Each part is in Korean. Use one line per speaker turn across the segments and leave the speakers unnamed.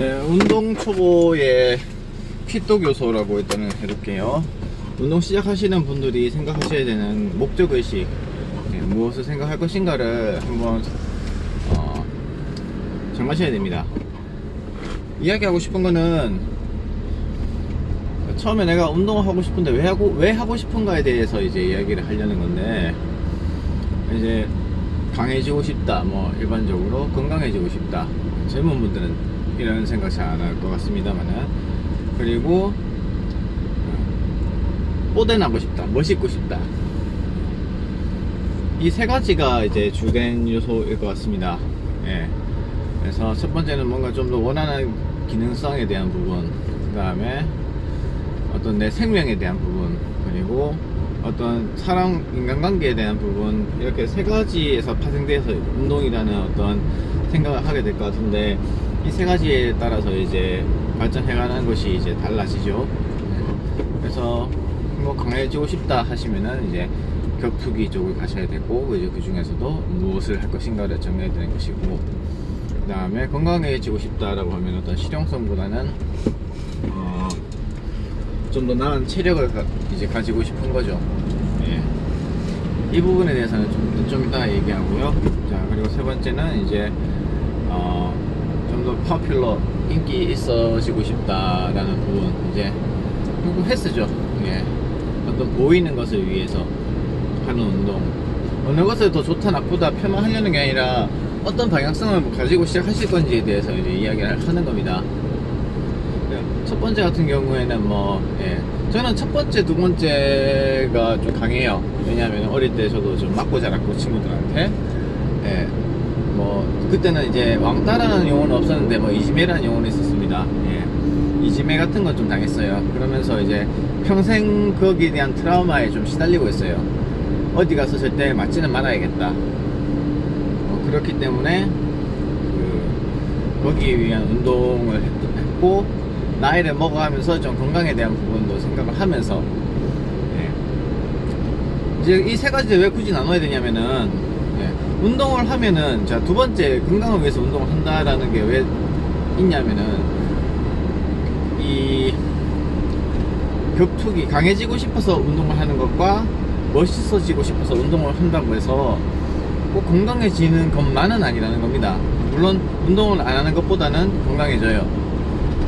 예, 운동 초보의 피독 요소라고 일단은 해둘게요. 운동 시작하시는 분들이 생각하셔야 되는 목적 의식, 예, 무엇을 생각할 것인가를 한번 어, 정하셔야 됩니다. 이야기하고 싶은 거는 처음에 내가 운동을 하고 싶은데 왜 하고 왜 하고 싶은가에 대해서 이제 이야기를 하려는 건데 이제 강해지고 싶다 뭐 일반적으로 건강해지고 싶다 젊은 분들은 이런 생각 잘 안 할 것 같습니다만은. 그리고 뽀대나고 싶다 멋있고 싶다. 이 세 가지가 이제 주된 요소일 것 같습니다. 예. 그래서 첫 번째는 뭔가 좀 더 원하는 기능성에 대한 부분 그 다음에 어떤 내 생명에 대한 부분 그리고 어떤 사람 인간관계에 대한 부분 이렇게 세 가지에서 파생돼서 운동이라는 어떤 생각을 하게 될 것 같은데 이 세 가지에 따라서 이제 발전해가는 것이 이제 달라지죠. 네. 그래서 뭐 강해지고 싶다 하시면은 이제 격투기 쪽을 가셔야 되고 이제 그 중에서도 무엇을 할 것인가를 정해야 되는 것이고 그 다음에 건강해지고 싶다라고 하면 어떤 실용성보다는 어, 좀 더 나은 체력을 가, 이제 가지고 싶은 거죠. 예. 이 부분에 대해서는 좀, 좀 이따 얘기하고요. 자, 그리고 세 번째는 이제, 어, 좀더 파퓰러, 인기 있어지고 싶다라는 부분. 이제, 그리고 헬스죠. 예. 어떤 보이는 것을 위해서 하는 운동. 어느 것을 더 좋다, 나쁘다 폄하하려는 게 아니라 어떤 방향성을 가지고 시작하실 건지에 대해서 이제 이야기를 하는 겁니다. 첫 번째 같은 경우에는 뭐, 예. 저는 첫 번째, 두 번째가 좀 강해요. 왜냐하면 어릴 때 저도 좀 맞고 자랐고, 친구들한테. 예. 뭐, 그때는 이제 왕따라는 용어는 없었는데, 뭐, 이지매라는 용어는 있었습니다. 예. 이지매 같은 건 좀 당했어요. 그러면서 이제 평생 거기에 대한 트라우마에 좀 시달리고 있어요. 어디 가서 절대 맞지는 말아야겠다. 어, 그렇기 때문에, 그, 거기에 위한 운동을 했- 했고, 나이를 먹어가면서 좀 건강에 대한 부분도 생각을 하면서 예. 이제 이 세 가지 왜 굳이 나눠야 되냐면은 예. 운동을 하면은 자 두 번째 건강을 위해서 운동을 한다라는 게 왜 있냐면은 이 격투기 강해지고 싶어서 운동을 하는 것과 멋있어지고 싶어서 운동을 한다고 해서 꼭 건강해지는 것만은 아니라는 겁니다. 물론 운동을 안 하는 것보다는 건강해져요.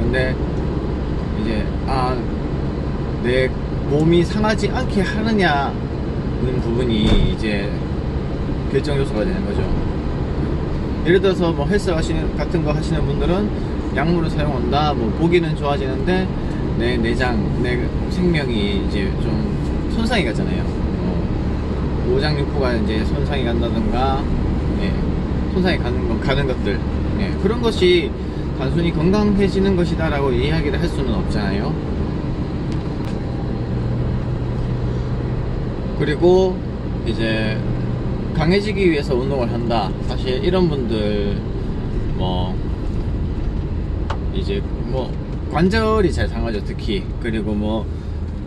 근데 이제 아 내 몸이 상하지 않게 하느냐는 부분이 이제 결정 요소가 되는 거죠. 예를 들어서 뭐 헬스 하시는 같은 거 하시는 분들은 약물을 사용한다. 뭐 보기는 좋아지는데 내 내장, 내 생명이 이제 좀 손상이 가잖아요. 뭐 오장육부가 이제 손상이 간다든가, 예, 손상이 가는 거 가는 것들, 예, 그런 것이 단순히 건강해지는 것이다라고 이야기를 할 수는 없잖아요. 그리고 이제 강해지기 위해서 운동을 한다. 사실 이런 분들 뭐 이제 뭐 관절이 잘 상하죠 특히 그리고 뭐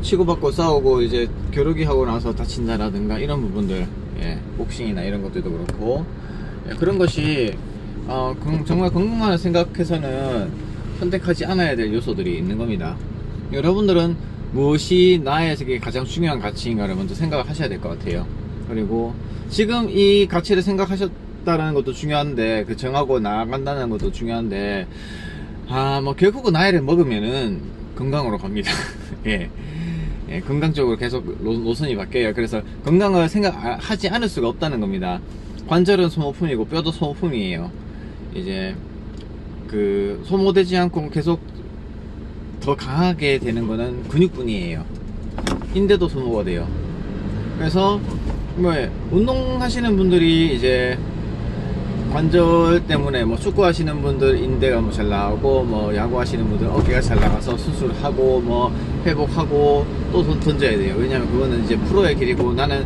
치고받고 싸우고 이제 겨루기 하고 나서 다친다라든가 이런 부분들 예 복싱이나 이런 것들도 그렇고 예, 그런 것이 어, 건- 정말 건강을 생각해서는 선택하지 않아야 될 요소들이 있는 겁니다. 여러분들은 무엇이 나에게 가장 중요한 가치인가를 먼저 생각을 하셔야 될 것 같아요. 그리고 지금 이 가치를 생각하셨다는 것도 중요한데, 그 정하고 나아간다는 것도 중요한데, 아, 뭐, 결국은 나이를 먹으면은 건강으로 갑니다. 예. 예, 건강 쪽으로 계속 노, 노선이 바뀌어요. 그래서 건강을 생각하지 않을 수가 없다는 겁니다. 관절은 소모품이고 뼈도 소모품이에요. 이제 그 소모되지 않고 계속 더 강하게 되는 거는 근육뿐이에요. 인대도 소모가 돼요. 그래서 뭐 운동하시는 분들이 이제 관절 때문에 뭐 축구 하시는 분들 인대가 뭐 잘 나오고 뭐 야구 하시는 분들 어깨가 잘 나가서 수술하고 뭐 회복하고 또 던- 던져야 돼요. 왜냐면 그거는 이제 프로의 길이고 나는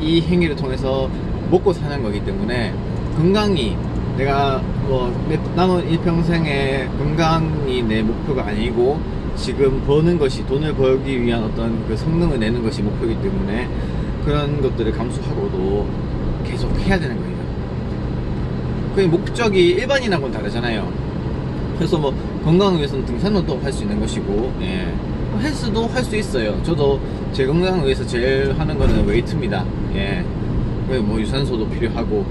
이 행위를 통해서 먹고 사는 거기 때문에 건강이 내가 뭐 내- 남은 일평생에 건강이 내 목표가 아니고 지금 버는 것이 돈을 벌기 위한 어떤 그 성능을 내는 것이 목표이기 때문에 그런 것들을 감수하고도 계속 해야 되는 거예요. 그 목적이 일반인하고는 다르잖아요. 그래서 뭐 건강을 위해서는 등산도 할 수 있는 것이고 예. 뭐 헬스도 할 수 있어요. 저도 제 건강을 위해서 제일 하는 거는 웨이트입니다. 예. 그뭐 유산소도 필요하고.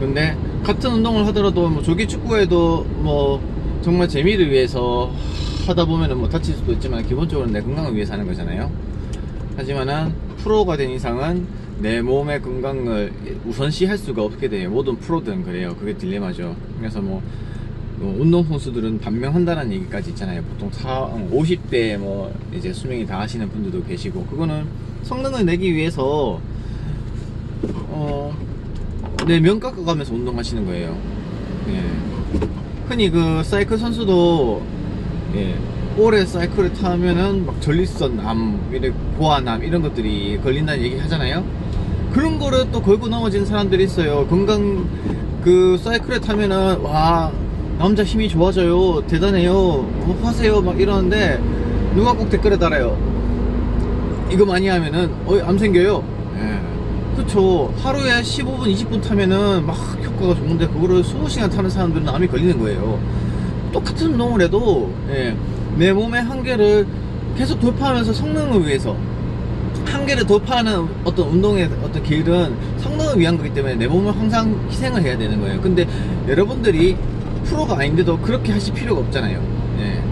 근데 같은 운동을 하더라도 뭐 조기 축구에도 뭐 정말 재미를 위해서 하다 보면은 뭐 다칠 수도 있지만 기본적으로 내 건강을 위해서 하는 거잖아요. 하지만은 프로가 된 이상은 내 몸의 건강을 우선시 할 수가 없게 돼요. 모든 프로들은 그래요. 그게 딜레마죠. 그래서 뭐, 뭐 운동 선수들은 반명한다는 얘기까지 있잖아요. 보통 50대 뭐 이제 수명이 다 하시는 분들도 계시고 그거는 성능을 내기 위해서 어, 내명 깎아가면서 운동하시는 거예요. 예. 흔히 그 사이클 선수도 예, 오래 사이클을 타면은 막 전립선 암, 이래 고아암 이런 것들이 걸린다는 얘기 하잖아요. 그런 거를 또 걸고 넘어진 사람들이 있어요. 건강 그 사이클을 타면은 와 남자 힘이 좋아져요, 대단해요, 뭐 하세요 막 이러는데 누가 꼭 댓글에 달아요. 이거 많이 하면은 어암 생겨요. 예. 그쵸. 하루에 15분, 20분 타면은 막 효과가 좋은데 그거를 20시간 타는 사람들은 암이 걸리는 거예요. 똑같은 운동을 해도 예, 내 몸의 한계를 계속 돌파하면서 성능을 위해서 한계를 돌파하는 어떤 운동의 어떤 길은 성능을 위한 거기 때문에 내 몸을 항상 희생을 해야 되는 거예요. 근데 여러분들이 프로가 아닌데도 그렇게 하실 필요가 없잖아요. 예.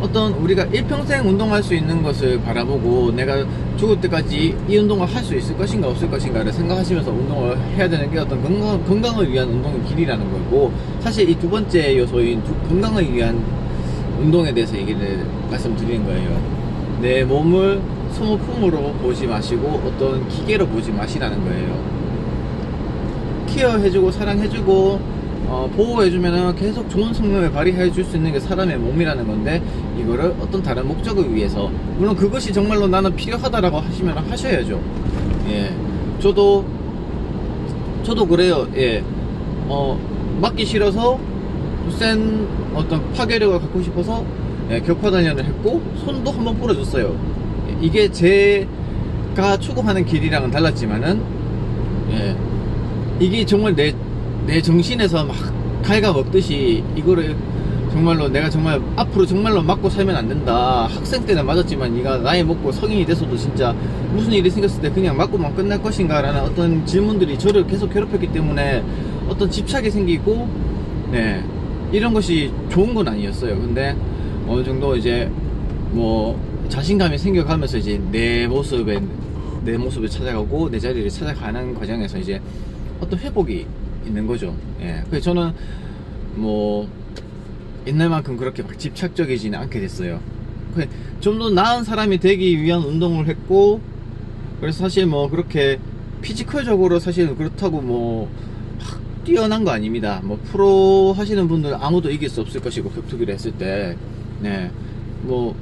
어떤 우리가 일평생 운동할 수 있는 것을 바라보고 내가 죽을 때까지 이 운동을 할 수 있을 것인가 없을 것인가를 생각하시면서 운동을 해야 되는 게 어떤 건강, 건강을 위한 운동의 길이라는 거고 사실 이 두 번째 요소인 두- 건강을 위한 운동에 대해서 얘기를 말씀드리는 거예요. 내 몸을 소모품으로 보지 마시고 어떤 기계로 보지 마시라는 거예요. 케어해주고 사랑해주고 어, 보호해주면은 계속 좋은 성능을 발휘해 줄 수 있는 게 사람의 몸이라는 건데 이거를 어떤 다른 목적을 위해서 물론 그것이 정말로 나는 필요하다라고 하시면 하셔야죠. 예, 저도 저도 그래요. 예, 어 맞기 싫어서 센 어떤 파괴력을 갖고 싶어서 예, 격파 단련을 했고 손도 한번. 예, 이게 제가 추구하는 길이랑은 달랐지만은 예, 이게 정말 내, 내 정신에서 막 칼가 먹듯이 이거를 정말로 내가 정말 앞으로 정말로 맞고 살면 안 된다. 학생 때는 맞았지만 네가 나이 먹고 성인이 돼서도 진짜 무슨 일이 생겼을 때 그냥 맞고만 끝날 것인가 라는 어떤 질문들이 저를 계속 괴롭혔기 때문에 어떤 집착이 생기고 네 이런 것이 좋은 건 아니었어요. 근데 어느 정도 이제 뭐 자신감이 생겨가면서 이제 내 모습에 내 모습을 찾아가고 내 자리를 찾아가는 과정에서 이제 어떤 회복이 있는 거죠. 예. 그래서 저는 뭐 옛날만큼 그렇게 막 집착적이지는 않게 됐어요. 좀 더 나은 사람이 되기 위한 운동을 했고 그래서 사실 뭐 그렇게 피지컬적으로 사실 그렇다고 뭐막 뛰어난 거 아닙니다. 뭐 프로 하시는 분들 아무도 이길 수 없을 것이고 격투기를 했을 때, 네, 뭐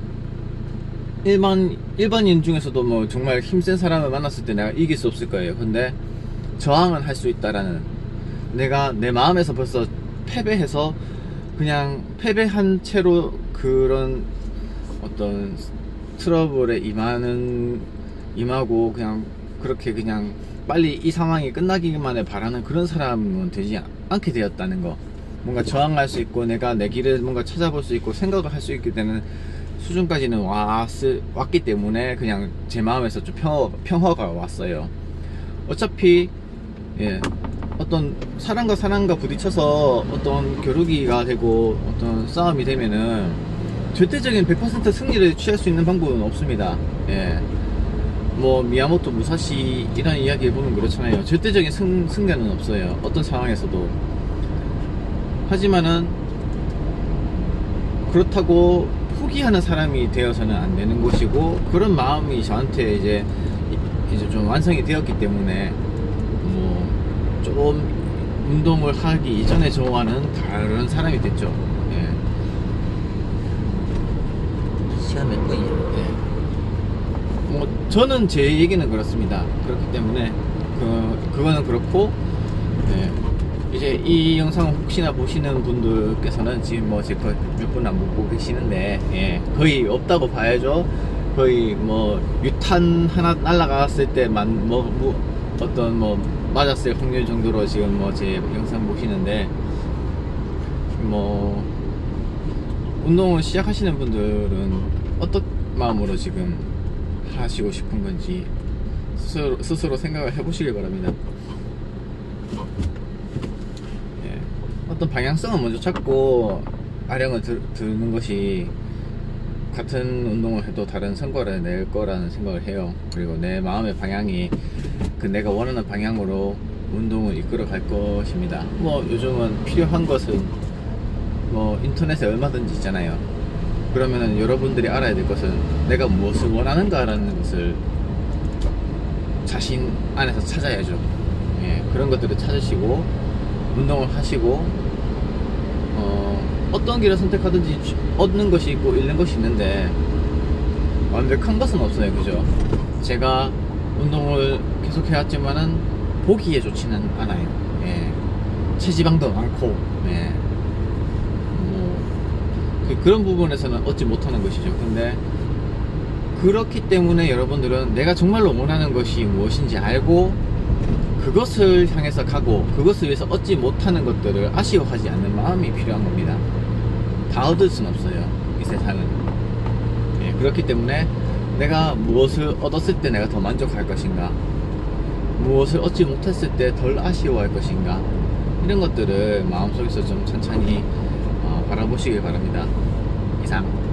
일반 일반인 중에서도 뭐 정말 힘센 사람을 만났을 때 내가 이길 수 없을 거예요. 근데 저항은 할 수 있다라는 내가 내 마음에서 벌써 패배해서 그냥 패배한 채로 그런 어떤 트러블에 임하는 임하고 그냥 그렇게 그냥 빨리 이 상황이 끝나기만을 바라는 그런 사람은 되지 않게 되었다는 거 뭔가 저항할 수 있고 내가 내 길을 뭔가 찾아볼 수 있고 생각을 할 수 있게 되는 수준까지는 왔, 왔기 때문에 그냥 제 마음에서 좀 평화, 평화가 왔어요 어차피 예 어떤 사람과 사람과 부딪혀서 어떤 겨루기가 되고 어떤 싸움이 되면은 절대적인 100% 승리를 취할 수 있는 방법은 없습니다. 예. 뭐 미야모토 무사시 이런 이야기를 보면 그렇잖아요. 절대적인 승, 승리는 없어요. 어떤 상황에서도. 하지만은 그렇다고 포기하는 사람이 되어서는 안 되는 것이고 그런 마음이 저한테 이제 이제 좀 완성이 되었기 때문에 뭐좀 운동을 하기 이전에 저와는 다른 사람이 됐죠. 예. 시간 몇 분이야? 예. 뭐 저는 제 얘기는 그렇습니다. 그렇기 때문에 그 그거는 그렇고 예. 이제 이 영상을 혹시나 보시는 분들께서는 지금 뭐 제 거 몇 분 안 보고 계시는데 예. 거의 없다고 봐야죠. 거의 뭐 유탄 하나 날라갔을 때만 뭐, 뭐 어떤 뭐 맞았을 확률 정도로 지금 뭐 제 영상 보시는데 뭐 운동을 시작하시는 분들은 어떤 마음으로 지금 하시고 싶은 건지 스스로, 스스로 생각을 해보시길 바랍니다. 예, 어떤 방향성을 먼저 찾고 아령을 들, 드는 것이 같은 운동을 해도 다른 성과를 낼 거라는 생각을 해요. 그리고 내 마음의 방향이 그 내가 원하는 방향으로 운동을 이끌어 갈 것입니다. 뭐 요즘은 필요한 것은 뭐 인터넷에 얼마든지 있잖아요. 그러면은 여러분들이 알아야 될 것은 내가 무엇을 원하는가라는 것을 자신 안에서 찾아야죠. 예, 그런 것들을 찾으시고 운동을 하시고 어, 어떤 길을 선택하든지 주- 얻는 것이 있고 잃는 것이 있는데 완벽한 것은 없어요, 그죠? 제가 운동을 계속 해왔지만은 보기에 좋지는 않아요. 예, 체지방도 많고, 예, 뭐 그, 그런 부분에서는 얻지 못하는 것이죠. 근데 그렇기 때문에 여러분들은 내가 정말로 원하는 것이 무엇인지 알고 그것을 향해서 가고 그것을 위해서 얻지 못하는 것들을 아쉬워하지 않는 마음이 필요한 겁니다. 다 얻을 순 없어요. 이 세상은. 예, 그렇기 때문에 내가 무엇을 얻었을 때 내가 더 만족할 것인가 무엇을 얻지 못했을 때 덜 아쉬워할 것인가 이런 것들을 마음속에서 좀 천천히 어, 바라보시길 바랍니다. 이상